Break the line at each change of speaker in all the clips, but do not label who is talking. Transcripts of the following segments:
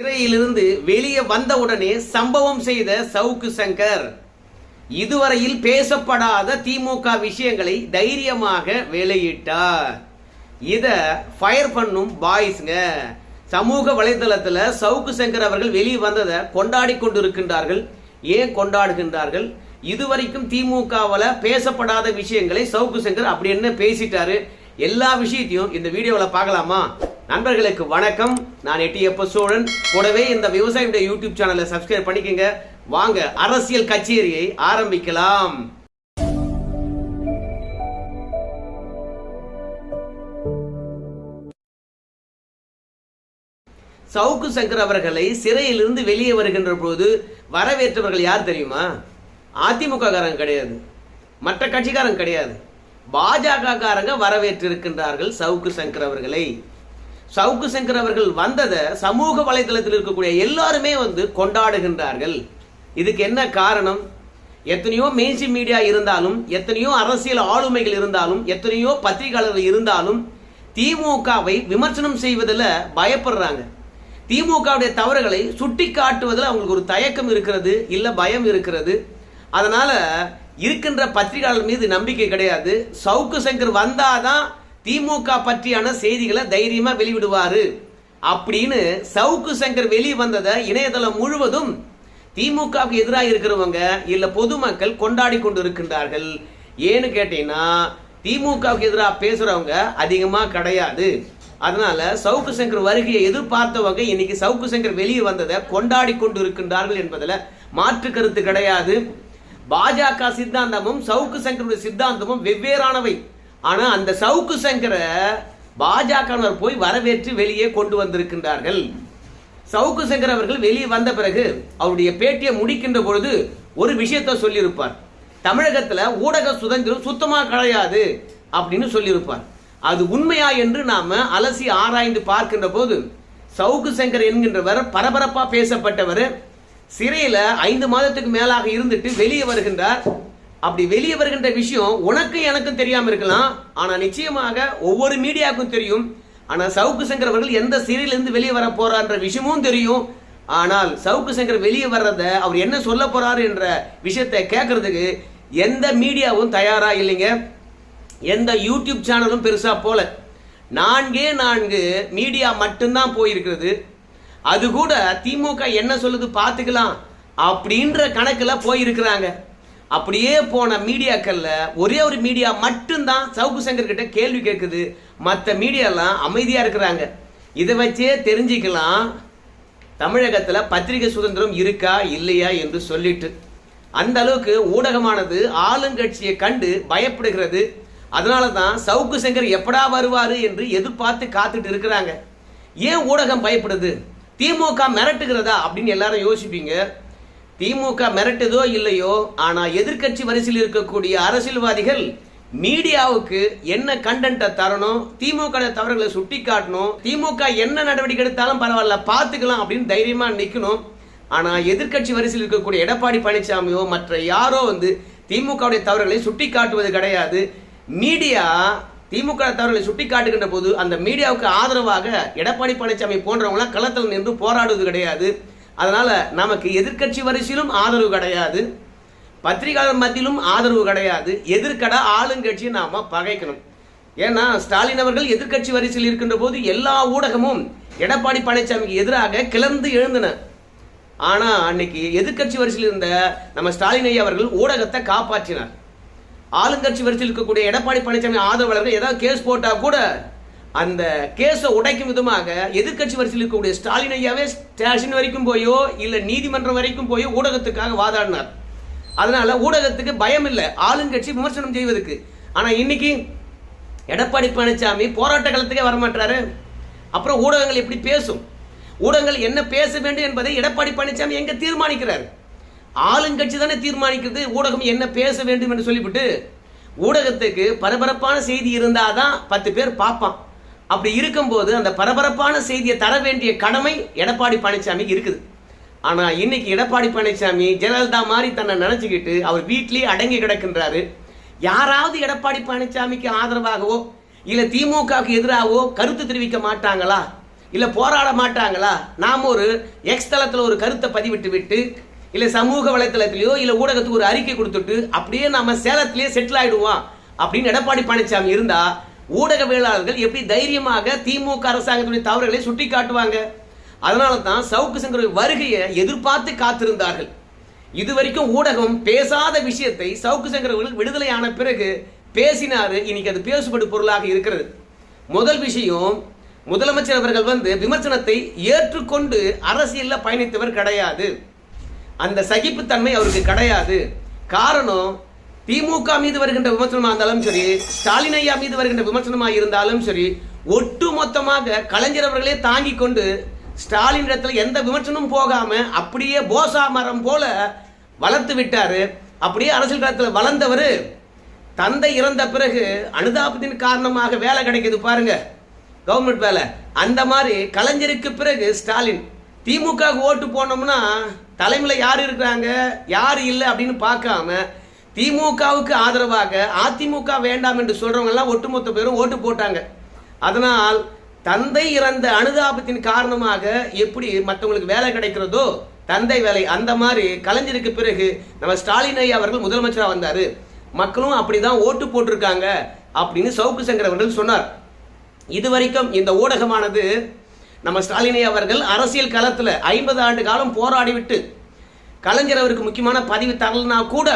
சிறையிலிருந்து வெளியே வந்தவுடனே சம்பவம் செய்த சவுக்கு சங்கர். இதுவரையில் பேசப்படாத திமுக விஷயங்களை தைரியமாக வெளியிட்டார். இத ஃபயர் பண்ணும் பாய்ஸ்ங்க சமூக வலைதளத்தில் சவுக்கு சங்கர் அவர்கள் வெளியே வந்ததை கொண்டாடி கொண்டிருக்கின்றார்கள். ஏன் கொண்டாடுகின்றார்கள்? இதுவரைக்கும் திமுகவில் பேசப்படாத விஷயங்களை சவுக்கு சங்கர் அப்படி என்ன பேசிட்டாரு? எல்லா விஷயத்தையும் இந்த வீடியோவில் பார்க்கலாமா? நண்பர்களுக்கு வணக்கம். நான் எட்டியப்ப சோழன். கூடவே இந்த விவசாயியுடைய யூடியூப் சேனலை சப்ஸ்கிரைப் பண்ணிக்கங்க. வாங்க அரசியல் கச்சேரியை ஆரம்பிக்கலாம். சவுக்கு சங்கர் அவர்களை சிறையிலிருந்து வெளியே வருகின்ற போது வரவேற்றவர்கள் யார் தெரியுமா? அதிமுக காரங்க கிடையாது. மற்ற கட்சிக்காரங்க கிடையாது. பாஜக காரங்க வரவேற்றிருக்கின்றார்கள் சவுக்கு சங்கர் அவர்களை. சவுக்கு சங்கர் அவர்கள் வந்ததை சமூக வலைதளத்தில் இருக்கக்கூடிய எல்லாருமே வந்து கொண்டாடுகின்றார்கள். இதுக்கு என்ன காரணம்? எத்தனையோ மெயின்ஸ்ட்ரீம் மீடியா இருந்தாலும் எத்தனையோ அரசியல் ஆளுமைகள் இருந்தாலும் எத்தனையோ பத்திரிகையாளர்கள் இருந்தாலும் திமுகவை விமர்சனம் செய்வதில் பயப்படுறாங்க. திமுகவுடைய தவறுகளை சுட்டி காட்டுவதில் அவங்களுக்கு ஒரு தயக்கம் இருக்கிறது இல்லை பயம் இருக்கிறது. அதனால இருக்கின்ற பத்திரிகையாளர் மீது நம்பிக்கை கிடையாது. சவுக்கு சங்கர் வந்தாதான் திமுக பற்றியான செய்திகளை தைரியமா வெளிவிடுவார். அப்படின்னு சவுக்கு சங்கர் வெளியே வந்ததை இணையதளம் முழுவதும் திமுகவுக்கு எதிராக இருக்கிறவங்க இல்ல பொதுமக்கள் கொண்டாடி கொண்டு இருக்கின்றார்கள் ஏன்னு கேட்டீங்கன்னா திமுகவுக்கு எதிராக பேசுறவங்க அதிகமா கிடையாது. அதனால சவுக்கு சங்கர் வருகையை எதிர்பார்த்தவங்க இன்னைக்கு சவுக்கு சங்கர் வெளியே வந்ததை கொண்டாடி கொண்டு இருக்கின்றார்கள் என்பதில் மாற்று கருத்து கிடையாது. பாஜக சித்தாந்தமும் சவுக்கு சங்கருடைய சித்தாந்தமும் வெவ்வேறானவை. ஆனா அந்த சவுக்கு சங்கரை பாஜகவினர் போய் வரவேற்று வெளியே கொண்டு வந்திருக்கின்றார்கள். சவுக்கு சங்கர் அவர்கள் வெளியே வந்த பிறகு அவருடைய பேட்டியை முடிக்கின்ற பொழுது ஒரு விஷயத்தை சொல்லியிருப்பார். தமிழகத்துல ஊடக சுதந்திரம் சுத்தமா கிடையாது அப்படின்னு சொல்லியிருப்பார். அது உண்மையா என்று நாம அலசி ஆராய்ந்து பார்க்கின்ற போது சவுக்கு சங்கர் என்கின்றவர் பரபரப்பா பேசப்பட்டவர். சிறையில ஐந்து மாதத்துக்கு மேலாக இருந்துட்டு வெளியே வருகின்றார். அப்படி வெளியே வருகின்ற விஷயம் உனக்கு எனக்கும் தெரியாம இருக்கலாம். ஆனா நிச்சயமாக ஒவ்வொரு மீடியாவுக்கும் தெரியும். ஆனா சவுக்கு சங்கர் அவர்கள் எந்த சிறையிலிருந்து வெளியே வர போறான்ற விஷயமும் தெரியும். ஆனால் சவுக்கு சங்கர் வெளியே வர்றத அவர் என்ன சொல்ல போறாரு என்ற விஷயத்தை கேட்கறதுக்கு எந்த மீடியாவும் தயாரா இல்லைங்க. எந்த யூடியூப் சேனலும் பெருசா போல. நான்கே நான்கு மீடியா மட்டும்தான் போயிருக்கிறது. அது கூட திமுக என்ன சொல்லுது பார்த்துக்கலாம் அப்படின்ற கணக்கில் போயிருக்கிறாங்க. அப்படியே போன மீடியாக்கள்ல ஒரே ஒரு மீடியா மட்டும்தான் சவுக்கு சங்கர் கிட்ட கேள்வி கேட்குது மற்ற மீடியாலாம் அமைதியா இருக்கிறாங்க. இதை வச்சே தெரிஞ்சுக்கலாம் தமிழகத்தில் பத்திரிகை சுதந்திரம் இருக்கா இல்லையா என்று சொல்லிட்டு. அந்த அளவுக்கு ஊடகமானது ஆளுங்கட்சியை கண்டு பயப்படுகிறது. அதனால தான் சவுக்கு சங்கர் எப்படா வருவார் என்று எதிர்பார்த்து காத்துட்டு இருக்கிறாங்க. ஏன் ஊடகம் பயப்படுது? திமுக மிரட்டுகிறதா அப்படின்னு எல்லாரும் யோசிப்பீங்க. திமுக மிரட்டுதோ இல்லையோ ஆனால் எதிர்க்கட்சி வரிசையில் இருக்கக்கூடிய அரசியல்வாதிகள் மீடியாவுக்கு என்ன கண்டென்ட்டை தரணும் திமுக தவறுகளை சுட்டி காட்டணும் திமுக என்ன நடவடிக்கை எடுத்தாலும் பரவாயில்ல பார்த்துக்கலாம் அப்படின்னு தைரியமாக நிற்கணும் ஆனால் எதிர்க்கட்சி வரிசையில் இருக்கக்கூடிய எடப்பாடி பழனிசாமியோ மற்ற யாரோ வந்து திமுகவுடைய தவறுகளை சுட்டி காட்டுவது கிடையாது. மீடியா திமுக தவறுகளை சுட்டிக்காட்டுகின்ற போது அந்த மீடியாவுக்கு ஆதரவாக எடப்பாடி பழனிசாமி போன்றவங்களாம் களத்தில் நின்று போராடுவது கிடையாது. அதனால நமக்கு எதிர்க்கட்சி வரிசையிலும் ஆதரவு கிடையாது. பத்திரிகையாளர் மத்தியிலும் ஆதரவு கிடையாது. எதிர்கட ஆளுங்கட்சியை நாம பகைக்கணும். ஏன்னா ஸ்டாலின் அவர்கள் எதிர்க்கட்சி வரிசையில் இருக்கின்ற போது எல்லா ஊடகமும் எடப்பாடி பழனிசாமிக்கு எதிராக கிளர்ந்து எழுந்தன. ஆனா அன்னைக்கு எதிர்க்கட்சி வரிசையில் இருந்த நம்ம ஸ்டாலின் ஐயா அவர்கள் ஊடகத்தை காப்பாற்றினார். ஆளுங்கட்சி வரிசையில் இருக்கக்கூடிய எடப்பாடி பழனிசாமி ஆதரவாளர்கள் ஏதாவது கேஸ் போட்டால் கூட அந்த கேஸை உடைக்கும் விதமாக எதிர்க்கட்சி வரிசையில் இருக்கக்கூடிய ஸ்டாலின் ஐயாவே ஸ்டேஷன் வரைக்கும் போயோ இல்லை நீதிமன்றம் வரைக்கும் போயோ ஊடகத்துக்காக வாதாடினார். அதனால ஊடகத்துக்கு பயம் இல்லை. ஆளுங்கட்சி விமர்சனம் செய்வதற்கு. ஆனால் இன்னைக்கு எடப்பாடி பழனிசாமி போராட்ட களத்துக்கே வரமாட்டாரு. அப்புறம் ஊடகங்கள் எப்படி பேசும்? ஊடகங்கள் என்ன பேச வேண்டும் என்பதை எடப்பாடி பழனிசாமி எங்க தீர்மானிக்கிறார்? ஆளுங்கட்சி தானே தீர்மானிக்கிறது ஊடகம் என்ன பேச வேண்டும் என்று சொல்லிவிட்டு ஊடகத்துக்கு பரபரப்பான செய்தி இருந்தாதான் பத்து பேர் பார்ப்பான். அப்படி இருக்கும்போது அந்த பரபரப்பான செய்தியை தர வேண்டிய கடமை எடப்பாடி பழனிசாமிக்கு இருக்குது. ஆனால் இன்னைக்கு எடப்பாடி பழனிசாமி ஜெயலலிதா மாதிரி தன்னை நினச்சிக்கிட்டு அவர் வீட்டிலேயே அடங்கி கிடக்கின்றாரு. யாராவது எடப்பாடி பழனிசாமிக்கு ஆதரவாகவோ இல்லை திமுகவுக்கு எதிராகவோ கருத்து தெரிவிக்க மாட்டாங்களா? இல்லை போராட மாட்டாங்களா? நாம் ஒரு எக்ஸ் தளத்தில் ஒரு கருத்தை பதிவிட்டு விட்டு இல்ல சமூக வலைத்தளத்திலேயோ இல்ல ஊடகத்துக்கு ஒரு அறிக்கை கொடுத்துட்டு அப்படியே நாம சேலத்திலேயே செட்டில் ஆயிடுவோம் அப்படின்னு எடப்பாடி பழனிசாமி இருந்தா ஊடகவியலாளர்கள் எப்படி தைரியமாக திமுக அரசாங்கத்துடைய தவறுகளை சுட்டி காட்டுவாங்க? அதனால தான் சவுக்கு சங்கர் வருகையை எதிர்பார்த்து காத்திருந்தார்கள். இதுவரைக்கும் ஊடகம் பேசாத விஷயத்தை சவுக்கு சங்கர் அவர்கள் விடுதலையான பிறகு பேசினார். இன்னைக்கு அது பேசுபடு பொருளாக இருக்கிறது. முதல் விஷயம் முதலமைச்சர் அவர்கள் வந்து விமர்சனத்தை ஏற்றுக்கொண்டு அரசியலில் பயணித்தவர் கிடையாது. அந்த சகிப்புத்தன்மை அவருக்கு கிடையாது. காரணம் திமுக மீது வருகின்ற விமர்சனமாக இருந்தாலும் சரி ஸ்டாலின் ஐயா மீது வருகின்ற விமர்சனமாக இருந்தாலும் சரி ஒட்டுமொத்தமாக கலைஞர் அவர்களே தாங்கி கொண்டு ஸ்டாலின் இடத்துல எந்த விமர்சனமும் போகாம அப்படியே போசா மரம் போல வளர்த்து விட்டாரு. அப்படியே அரசியல் களத்தில் வளர்ந்தவர். தந்தை இறந்த பிறகு அனுதாபத்தின் காரணமாக வேலை கிடைக்கிது பாருங்க. கவர்மெண்ட் வேலை. அந்த மாதிரி கலைஞருக்கு பிறகு ஸ்டாலின் திமுக ஓட்டு போனோம்னா தலைமையில் யார் இருக்கிறாங்க யார் இல்லை அப்படின்னு பார்க்காம திமுகவுக்கு ஆதரவாக அதிமுக வேண்டாம் என்று சொல்கிறவங்கெல்லாம் ஒட்டுமொத்த பேரும் ஓட்டு போட்டாங்க. அதனால் தந்தை இறந்த அனுதாபத்தின் காரணமாக எப்படி மற்றவங்களுக்கு வேலை கிடைக்கிறதோ தந்தை வேலை அந்த மாதிரி கலைஞருக்கு பிறகு நம்ம ஸ்டாலின் ஐயா அவர்கள் முதலமைச்சராக வந்தார். மக்களும் அப்படி தான் ஓட்டு போட்டிருக்காங்க அப்படின்னு சவுக்கு சங்கர் அவர்கள் சொன்னார். இதுவரைக்கும் இந்த ஊடகமானது நம்ம ஸ்டாலினை அவர்கள் அரசியல் களத்தில் ஐம்பது ஆண்டு காலம் போராடி விட்டு கலைஞர் அவருக்கு முக்கியமான பதிவு தரலனா கூட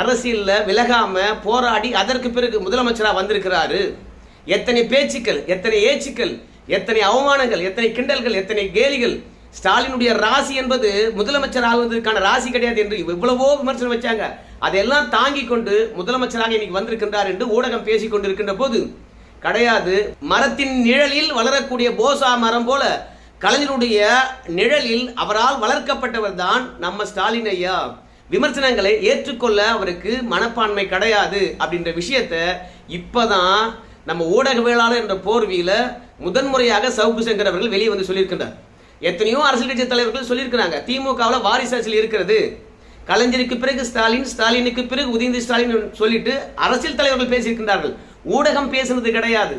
அரசியலில் விலகாம போராடி அதற்கு பிறகு முதலமைச்சராக வந்திருக்கிறாரு. எத்தனை பேச்சுக்கள் எத்தனை ஏச்சுக்கள் எத்தனை அவமானங்கள் எத்தனை கிண்டல்கள் எத்தனை கேலிகள். ஸ்டாலினுடைய ராசி என்பது முதலமைச்சர் ஆகுவதற்கான ராசி கிடையாது என்று எவ்வளவோ விமர்சனம் வச்சாங்க. அதையெல்லாம் தாங்கி கொண்டு முதலமைச்சராக இன்னைக்கு வந்திருக்கின்றார் என்று ஊடகம் பேசிக் கொண்டிருக்கின்ற போது கிடையாது. மரத்தின் நிழலில் வளரக்கூடிய போசா மரம் போல கலைஞருடைய நிழலில் அவரால் வளர்க்கப்பட்டவர் தான் நம்ம ஸ்டாலின் ஐயா. விமர்சனங்களை ஏற்றுக்கொள்ள அவருக்கு மனப்பான்மை கிடையாது அப்படின்ற விஷயத்த இப்பதான் நம்ம ஊடகவியலாளர் என்ற போர்வியில முதன்முறையாக சவுக்கு சங்கர் அவர்கள் வெளியே வந்து சொல்லியிருக்கின்றார். எத்தனையோ அரசியல் கட்சி தலைவர்கள் சொல்லியிருக்கிறாங்க. திமுகவில் வாரிசு அரசியல் இருக்கிறது. கலைஞருக்கு பிறகு ஸ்டாலின் ஸ்டாலினுக்கு பிறகு உதயநிதி ஸ்டாலின் சொல்லிட்டு அரசியல் தலைவர்கள் பேசியிருக்கின்றார்கள். ஊடகம் பேசுனது கிடையாது.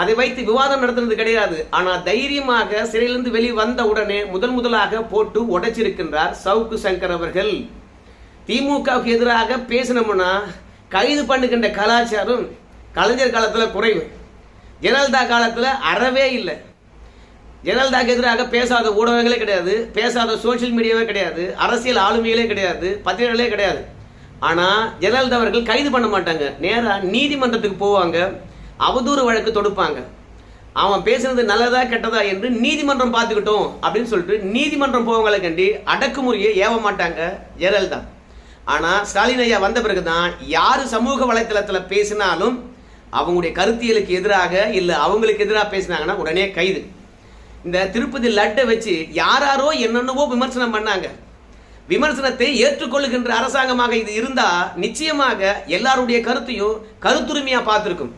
அதை வைத்து விவாதம் நடத்துனது கிடையாது. ஆனால் தைரியமாக சிறையிலிருந்து வெளி வந்த உடனே முதல் முதலாக போட்டு உடைச்சிருக்கின்றார் சவுக்கு சங்கர் அவர்கள். திமுகவுக்கு எதிராக பேசினோம்னா கைது பண்ணுகின்ற கலாச்சாரம் கலைஞர் காலத்தில் குறைவு. ஜெயலலிதா காலத்தில் அறவே இல்லை. ஜெயலலிதாக்கு எதிராக பேசாத ஊடகங்களே கிடையாது. பேசாத சோஷியல் மீடியாவே கிடையாது. அரசியல் ஆளுமைகளே கிடையாது. பத்திரிகைகளே கிடையாது. ஆனால் ஜெயலலிதா அவர்கள் கைது பண்ண மாட்டாங்க. நேராக நீதிமன்றத்துக்கு போவாங்க. அவதூறு வழக்கு தொடுப்பாங்க. அவன் பேசுனது நல்லதா கெட்டதா என்று நீதிமன்றம் பார்த்துக்கிட்டோம் அப்படின்னு சொல்லிட்டு நீதிமன்றம் போவங்களை கண்டி அடக்குமுறையை ஏவ மாட்டாங்க ஜெயலலிதா. ஆனால் ஸ்டாலின் ஐயா வந்த பிறகு தான் யார் சமூக வலைத்தளத்தில் பேசினாலும் அவங்களுடைய கருத்தியலுக்கு எதிராக இல்லை அவங்களுக்கு எதிராக பேசினாங்கன்னா உடனே கைது. இந்த திருப்பதி லட்டை வச்சு யாராரோ என்னென்னவோ விமர்சனம் பண்ணாங்க. விமர்சனத்தை ஏற்றுக்கொள்ளுகின்ற அரசாங்கமாக இது இருந்தா நிச்சயமாக எல்லாருடைய கருத்தையும் கருத்துரிமையா பார்த்துருக்கும்.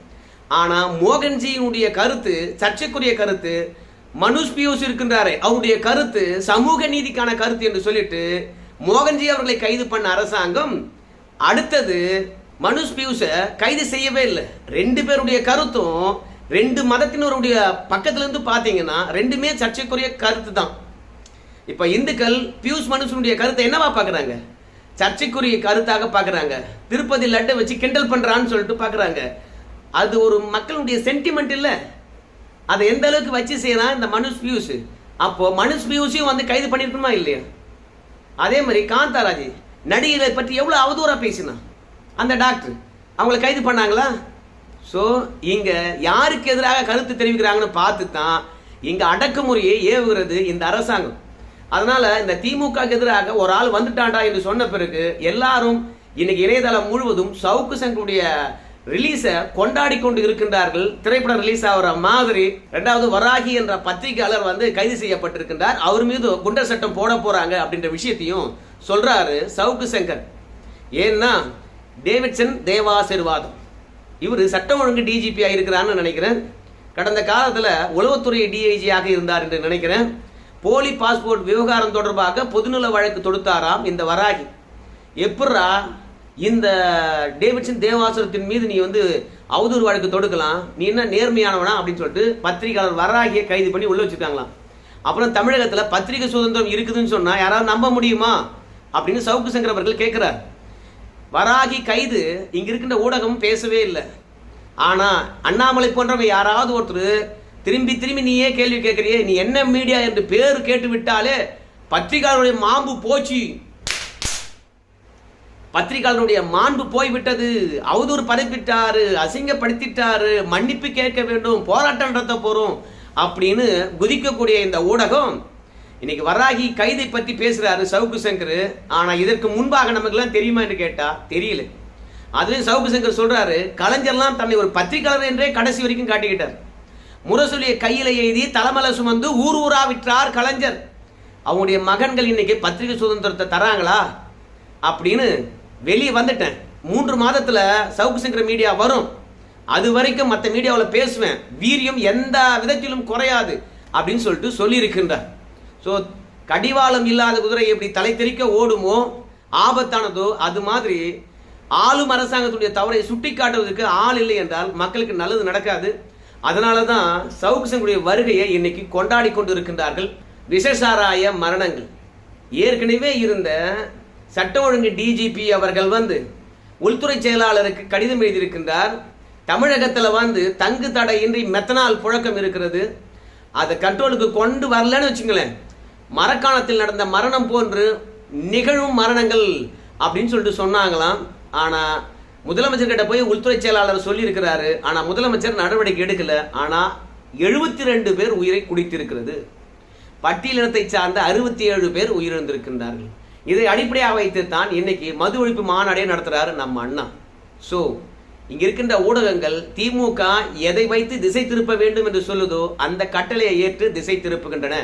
ஆனா மோகன்ஜியினுடைய கருத்து சர்ச்சைக்குரிய கருத்து மனுஷ் பியூஸ் இருக்கின்றாரே அவருடைய கருத்து சமூக நீதிக்கான கருத்து என்று சொல்லிட்டு மோகன்ஜி அவர்களை கைது பண்ண அரசாங்கம் அடுத்தது மனுஷ் பியூஷை கைது செய்யவே இல்லை. ரெண்டு பேருடைய கருத்தும் ரெண்டு மதத்தினருடைய பக்கத்துல இருந்து பார்த்தீங்கன்னா ரெண்டுமே சர்ச்சைக்குரிய கருத்து தான் இப்போ இந்துக்கள் பியூஷ் மனுஷனுடைய கருத்தை என்னவா பார்க்குறாங்க சர்ச்சைக்குரிய கருத்தாக பார்க்குறாங்க திருப்பதி லட்டை வச்சு கிண்டல் பண்ணுறான்னு சொல்லிட்டு பார்க்குறாங்க அது ஒரு மக்களுடைய சென்டிமெண்ட் இல்லை. அதை எந்த அளவுக்கு வச்சு செய்யலாம் இந்த மனுஷ் பியூஷ்? அப்போ மனுஷ் பியூஷையும் வந்து கைது பண்ணியிருக்கணுமா இல்லையா? அதே மாதிரி காந்தாராஜி நடிகரை பற்றி எவ்வளோ அவதூறாக பேசினான் அந்த டாக்டர் அவங்கள கைது பண்ணாங்களா? ஸோ இங்கே யாருக்கு எதிராக கருத்து தெரிவிக்கிறாங்கன்னு பார்த்து தான் இங்கே அடக்குமுறையை ஏவுகிறது இந்த அரசாங்கம். அதனால இந்த திமுக எதிராக ஒரு ஆள் வந்துட்டாண்டா என்று சொன்ன பிறகு எல்லாரும் இன்னைக்கு இணையதளம் முழுவதும் சவுக்கு சங்கருடைய ரிலீஸை கொண்டாடி கொண்டு இருக்கின்றார்கள். திரைப்படம் ரிலீஸ் ஆகிற மாதிரி ரெண்டாவது வராகி என்ற பத்திரிகையாளர் வந்து கைது செய்யப்பட்டிருக்கின்றார். அவர் மீது குண்டர் சட்டம் போட போறாங்க அப்படின்ற விஷயத்தையும் சொல்றாரு சவுக்கு சங்கர் ஏன்னா டேவிட்சன் தேவாசிர்வாதம். இவர் சட்டம் ஒழுங்கு டிஜிபி இருக்கிறான்னு நினைக்கிறேன். கடந்த காலத்தில் உளவுத்துறை டிஐஜியாக இருந்தார் என்று நினைக்கிறேன். போலி பாஸ்போர்ட் விவகாரம் தொடர்பாக பொதுநல வழக்கு தொடுத்தாராம் இந்த வராகி. எப்பட்றா? இந்த டேவிட்சன் தேவாசுரத்தின் மீது நீ வந்து அவதூறு வழக்கு தொடுக்கலாம். நீ என்ன நேர்மையானவனா? அப்படின்னு சொல்லிட்டு பத்திரிகையாளர் வராகியை கைது பண்ணி உள்ள வச்சிருக்காங்களாம் அப்புறம் தமிழகத்தில் பத்திரிகை சுதந்திரம் இருக்குதுன்னு சொன்னால் யாராவது நம்ப முடியுமா? அப்படின்னு சவுக்கு சங்கர் அவர்கள் கேட்குறார் வராகி கைது இங்கே இருக்கின்ற ஊடகம் பேசவே இல்லை. ஆனால் அண்ணாமலை போன்றவங்க யாராவது ஒருத்தர் திரும்பி திரும்பி நீயே கேள்வி கேட்குறியே நீ என்ன மீடியா என்று பேர் கேட்டு விட்டாலே பத்திரிகையாளருடைய மாம்பு போச்சு. பத்திரிகையாளருடைய மாண்பு போய்விட்டது. அவதூறு பரப்பிட்டாரு அசிங்கப்படுத்திட்டாரு மன்னிப்பு கேட்க வேண்டும் போராட்டம் நடத்த போகிறோம் அப்படின்னு குதிக்கக்கூடிய இந்த ஊடகம் இன்னைக்கு வராகி கைதை பற்றி பேசுகிறாரு சவுக்கு சங்கர். ஆனால் இதற்கு முன்பாக நமக்குலாம் தெரியுமா என்று கேட்டால் தெரியல. அதுலேயும் சவுக்கு சங்கர் சொல்கிறாரு கலைஞர்லாம் தன்னை ஒரு பத்திரிகையாளர் என்றே கடைசி வரைக்கும் காட்டிக்கிட்டார். முரசொலியை கையில் எழுதி தலைமலை சுமந்து ஊர் ஊரா விற்றார் கலைஞர். அவங்களுடைய மகன்கள் இன்னைக்கு பத்திரிகை சுதந்திரத்தை தராங்களா அப்படின்னு வெளியே வந்துட்டேன். மூன்று மாதத்தில் சவுக்கு சங்கர் மீடியா வரும். அது வரைக்கும் மற்ற மீடியாவில் பேசுவேன். வீரியம் எந்த விதத்திலும் குறையாது அப்படின்னு சொல்லிட்டு சொல்லியிருக்கின்றார். ஸோ கடிவாளம் இல்லாத குதிரை எப்படி தலை தெறிக்க ஓடுமோ ஆபத்தானதோ அது மாதிரி ஆளும் அரசாங்கத்துடைய தவறை சுட்டி காட்டுவதற்கு ஆள் இல்லை என்றால் மக்களுக்கு நல்லது நடக்காது. அதனால தான் சவுக்குசனுடைய வருகையை இன்னைக்கு கொண்டாடி கொண்டு இருக்கின்றார்கள் விஷசாராய மரணங்கள். ஏற்கனவே இருந்த சட்ட ஒழுங்கு டிஜிபி அவர்கள் வந்து உள்துறை செயலாளருக்கு கடிதம் எழுதியிருக்கின்றார். தமிழகத்தில் வந்து தங்கு தடையின்றி மெத்தனால் புழக்கம் இருக்கிறது. அதை கண்ட்ரோலுக்கு கொண்டு வரலன்னு வச்சுங்களேன். மரக்காணத்தில் நடந்த மரணம் போன்று நிகழும் மரணங்கள் அப்படின்னு சொல்லிட்டு சொன்னாங்களாம். ஆனால் முதலமைச்சர்கிட்ட போய் உள்துறை செயலாளர் சொல்லியிருக்கிறாரு ஆனால் முதலமைச்சர் நடவடிக்கை எடுக்கல. ஆனால் எழுபத்தி ரெண்டு பேர் உயிரை குடித்திருக்கிறது. பட்டியலினத்தை சார்ந்த அறுபத்தி ஏழு பேர் உயிரிழந்திருக்கின்றார்கள். இதை அடிப்படையாக வைத்து தான் இன்னைக்கு மது ஒழிப்பு மாநாடே நடத்துகிறாரு நம்ம அண்ணா. ஸோ இங்க இருக்கின்ற ஊடகங்கள் திமுக எதை வைத்து திசை திருப்ப வேண்டும் என்று சொல்லுதோ அந்த கட்டளையை ஏற்று திசை திருப்புகின்றன.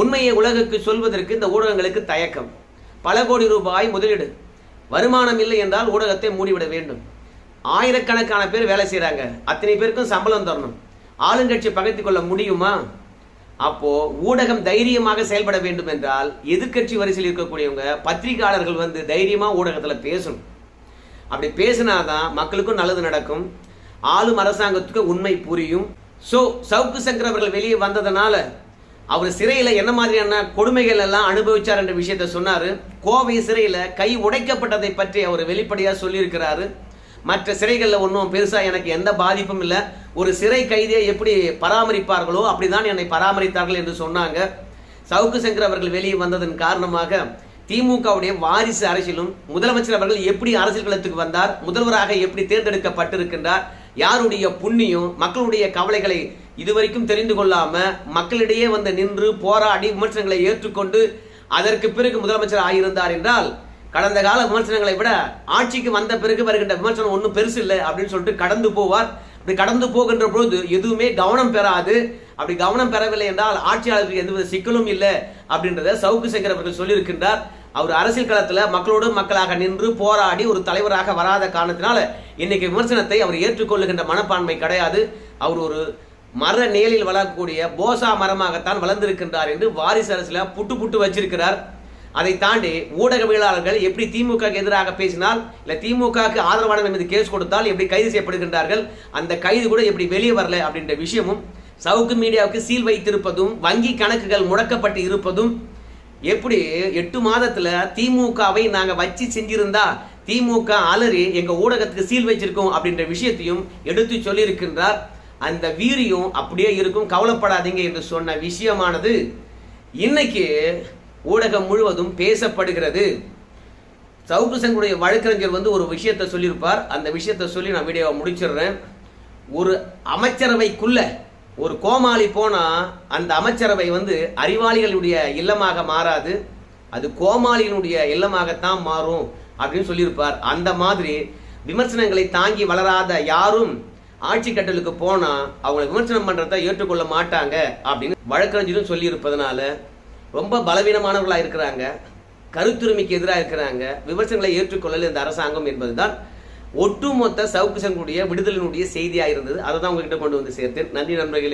உண்மையை உலகுக்கு சொல்வதற்கு இந்த ஊடகங்களுக்கு தயக்கம். பல கோடி ரூபாய் முதலீடு. வருமானம் இல்லை என்றால் ஊடகத்தை மூடிவிட வேண்டும். ஆயிரக்கணக்கான பேர் வேலை செய்கிறாங்க அத்தனை பேருக்கும் சம்பளம் தரணும். ஆளுங்கட்சி பகைத்து கொள்ள முடியுமா? அப்போ ஊடகம் தைரியமாக செயல்பட வேண்டும் என்றால் எதிர்க்கட்சி வரிசையில் இருக்கக்கூடியவங்க பத்திரிகையாளர்கள் வந்து தைரியமாக ஊடகத்தில் பேசணும். அப்படி பேசினாதான் மக்களுக்கும் நல்லது நடக்கும். ஆளும் அரசாங்கத்துக்கு உண்மை புரியும். ஸோ சவுக்கு சங்கர் அவர்கள் வெளியே வந்ததுனால அவர் சிறையில் என்ன மாதிரியான கொடுமைகள் எல்லாம் அனுபவிச்சார் என்ற விஷயத்த சொன்னார். கோவை சிறையில் கை உடைக்கப்பட்டதை பற்றி அவர் வெளிப்படையாக சொல்லியிருக்கிறாரு. மற்ற சிறைகளில் ஒன்றும் பெருசாக எனக்கு எந்த பாதிப்பும் இல்லை. ஒரு சிறை கைதியை எப்படி பராமரிப்பார்களோ அப்படிதான் என்னை பராமரித்தார்கள் என்று சொன்னாங்க. சவுக்கு சங்கர் அவர்கள் வெளியே வந்ததன் காரணமாக திமுகவுடைய வாரிசு அரசியலும் முதலமைச்சர் அவர்கள் எப்படி அரசியல் களத்துக்கு வந்தார் முதல்வராக எப்படி தேர்ந்தெடுக்கப்பட்டிருக்கின்றார் யாருடைய புண்ணியம் மக்களுடைய கவலைகளை இதுவரைக்கும் தெரிந்து கொள்ளாம மக்களிடையே வந்து நின்று போராடி விமர்சனங்களை ஏற்றுக்கொண்டு அதற்கு பிறகு முதலமைச்சர் ஆகியிருந்தார் என்றால் கடந்த கால விமர்சனங்களை விட ஆட்சிக்கு வந்த பிறகு வருகின்ற விமர்சனம் ஒன்றும் பெருசு இல்லை அப்படின்னு சொல்லிட்டு கடந்து போவார். அப்படி கடந்து போகின்ற பொழுது எதுவுமே கவனம் பெறாது. அப்படி கவனம் பெறவில்லை என்றால் ஆட்சியாளருக்கு எந்தவித சிக்கலும் இல்லை அப்படின்றத சவுக்கு சங்கர் அவர்கள் சொல்லியிருக்கின்றார். அவர் அரசியல் களத்துல மக்களோடு மக்களாக நின்று போராடி ஒரு தலைவராக வராத காரணத்தினால இன்னைக்கு விமர்சனத்தை அவர் ஏற்றுக்கொள்ளுகின்ற மனப்பான்மை கிடையாது. அவர் ஒரு மர நேலில் வளரக்கூடிய போசா மரமாகத்தான் வளர்ந்திருக்கின்றார் என்று வாரிசு அரசில் புட்டு புட்டு வச்சிருக்கிறார். அதை தாண்டி ஊடகவியலாளர்கள் எப்படி திமுக எதிராக பேசினால் இல்லை திமுகவுக்கு ஆதரவான மீது கேஸ் கொடுத்தால் எப்படி கைது செய்யப்படுகின்றார்கள்? அந்த கைது கூட எப்படி வெளியே வரல அப்படின்ற விஷயமும் சவுக்கு மீடியாவுக்கு சீல் வைத்திருப்பதும் வங்கி கணக்குகள் முடக்கப்பட்டு இருப்பதும் எப்படி எட்டு மாதத்தில் திமுகவை நாங்கள் வச்சு செஞ்சிருந்தா திமுக அலறி எங்கள் ஊடகத்துக்கு சீல் வச்சிருக்கோம் அப்படின்ற விஷயத்தையும் எடுத்து சொல்லியிருக்கின்றார். அந்த வீரியம் அப்படியே இருக்கும். கவலைப்படாதீங்க என்று சொன்ன விஷயமானது இன்னைக்கு ஊடகம் முழுவதும் பேசப்படுகிறது. சவுக்கு சங்குடைய வழக்கறிஞர் வந்து ஒரு விஷயத்தை சொல்லியிருப்பார். அந்த விஷயத்தை சொல்லி நான் வீடியோவை முடிச்சிடுறேன். ஒரு அமைச்சரவைக்குள்ள ஒரு கோமாளி போனால் அந்த அமைச்சரவை வந்து அறிவாளிகளுடைய இல்லமாக மாறாது. அது கோமாளியினுடைய இல்லமாகத்தான் மாறும் அப்படின்னு சொல்லியிருப்பார். அந்த மாதிரி விமர்சனங்களை தாங்கி வளராத யாரும் ஆட்சி கட்டலுக்கு போனா அவங்களை விமர்சனம் பண்றதை ஏற்றுக்கொள்ள மாட்டாங்க அப்படின்னு வழக்கறிஞரும் சொல்லி இருப்பதனால ரொம்ப பலவீனமானவர்களா இருக்கிறாங்க. கருத்துரிமைக்கு எதிராக இருக்கிறாங்க. விமர்சனங்களை ஏற்றுக்கொள்ளல இந்த அரசாங்கம் என்பதுதான் ஒட்டுமொத்த சவுக்கு சங்குடைய விடுதலினுடைய செய்தியாக இருந்தது அதை தான் உங்ககிட்ட கொண்டு வந்து சேர்த்தேன். நன்றி நண்பர்களே.